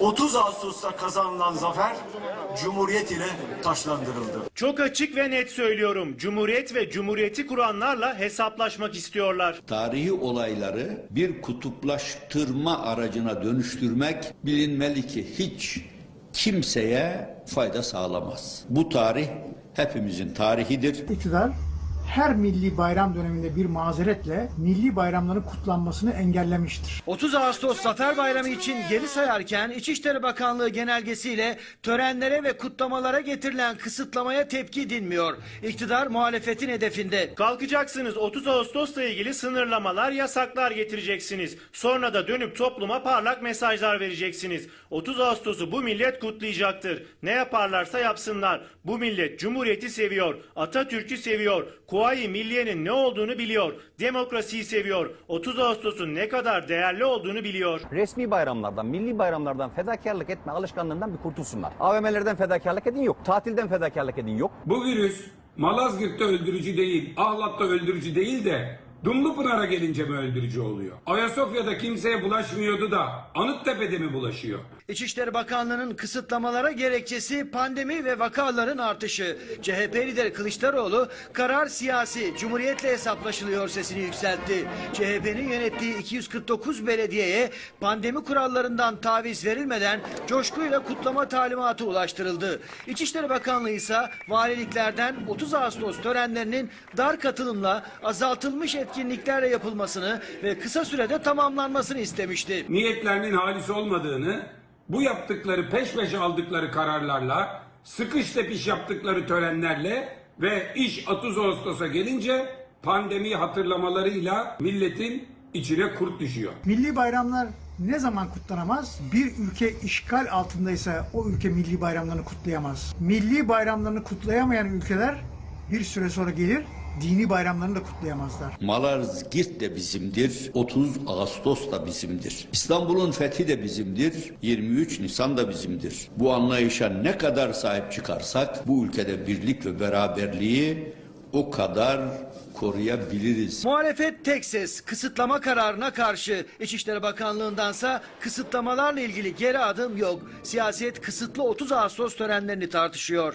30 Ağustos'ta kazanılan zafer Cumhuriyet ile taşlandırıldı. Çok açık ve net söylüyorum. Cumhuriyet ve cumhuriyeti kuranlarla hesaplaşmak istiyorlar. Tarihi olayları bir kutuplaştırma aracına dönüştürmek bilinmeli ki hiç kimseye fayda sağlamaz. Bu tarih hepimizin tarihidir. iktidar her milli bayram döneminde bir mazeretle milli bayramların kutlanmasını engellemiştir. 30 Ağustos Zafer Bayramı için geri sayarken İçişleri Bakanlığı genelgesiyle törenlere ve kutlamalara getirilen kısıtlamaya tepki dinmiyor. İktidar muhalefetin hedefinde. Kalkacaksınız 30 Ağustos'la ilgili sınırlamalar, yasaklar getireceksiniz. Sonra da dönüp topluma parlak mesajlar vereceksiniz. 30 Ağustos'u bu millet kutlayacaktır. Ne yaparlarsa yapsınlar. Bu millet Cumhuriyeti seviyor, Atatürk'ü seviyor, Kuvayi Milliye'nin ne olduğunu biliyor, demokrasiyi seviyor, 30 Ağustos'un ne kadar değerli olduğunu biliyor. resmi bayramlardan, milli bayramlardan fedakarlık etme alışkanlığından bir kurtulsunlar. AVM'lerden fedakarlık edin yok, tatilden fedakarlık edin yok. Bu virüs Malazgirt'te öldürücü değil, Ahlat'ta öldürücü değil de Dumlupınar'a gelince mi öldürücü oluyor? Ayasofya'da kimseye bulaşmıyordu da Anıttepe'de mi bulaşıyor? İçişleri Bakanlığı'nın kısıtlamalara gerekçesi pandemi ve vakaların artışı. CHP lideri Kılıçdaroğlu karar siyasi, cumhuriyetle hesaplaşılıyor sesini yükseltti. CHP'nin yönettiği 249 belediyeye pandemi kurallarından taviz verilmeden coşkuyla kutlama talimatı ulaştırıldı. İçişleri Bakanlığı ise valiliklerden 30 Ağustos törenlerinin dar katılımla azaltılmış etkinliklerle yapılmasını ve kısa sürede tamamlanmasını istemişti. Niyetlerinin halis olmadığını, bu yaptıkları peş peşe aldıkları kararlarla, sıkış tepiş yaptıkları törenlerle ve iş 30 Ağustos'a gelince pandemiyi hatırlamalarıyla milletin içine kurt düşüyor. Milli bayramlar ne zaman kutlanamaz? Bir ülke işgal altındaysa o ülke milli bayramlarını kutlayamaz. Milli bayramlarını kutlayamayan ülkeler bir süre sonra gelir dini bayramlarını da kutlayamazlar. Malazgirt de bizimdir, 30 Ağustos da bizimdir. İstanbul'un fethi de bizimdir, 23 Nisan da bizimdir. Bu anlayışa ne kadar sahip çıkarsak bu ülkede birlik ve beraberliği o kadar koruyabiliriz. Muhalefet tek ses kısıtlama kararına karşı. İçişleri Bakanlığı'ndansa kısıtlamalarla ilgili geri adım yok. Siyaset kısıtlı 30 Ağustos törenlerini tartışıyor.